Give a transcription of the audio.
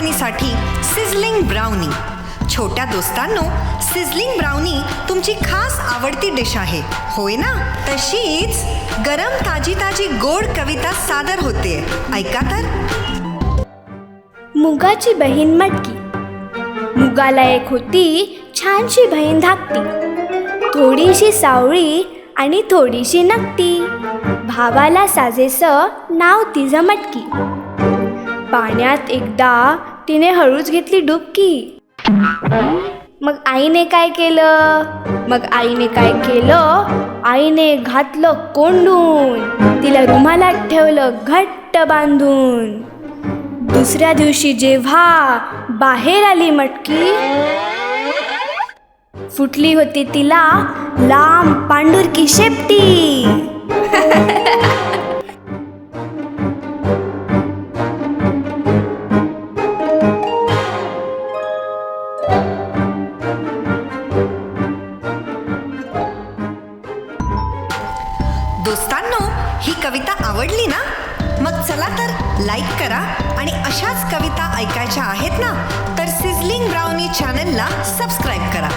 ब्राउनीसाठी sizzling brownie छोट्या दोस्तांनो sizzling brownie तुमची खास आवडती डिश आहे. होय ना? तशीच गरम ताजी ताजी गोड कविता सादर होते ऐका तर. मुगाची बहीण मटकी. मुगाला एक होती छानशी बहीण धाकटी. थोडीशी सावळी आणि थोडीशी नक्की भावाला साजेसं नाव तिचं मटकी. पाण्यात एकदा तिने हळूच घेतली डुबकी. मग आईने काय केलं? मग आईने काय केलं? आईने घातलं कोंडून. तिला रुमालात ठेवलं घट्ट बांधून. दुसऱ्या दिवशी जेव्हा बाहेर आली मटकी फुटली होती तिला लांब पांढुरकी शेपटी. दोस्तांनो ही कविता आवडली ना? मग चला तर लाईक करा आणि अशाच कविता ऐकायच्या आहेत ना तर सिझलिंग ब्राउनी चॅनलला सबस्क्राईब करा.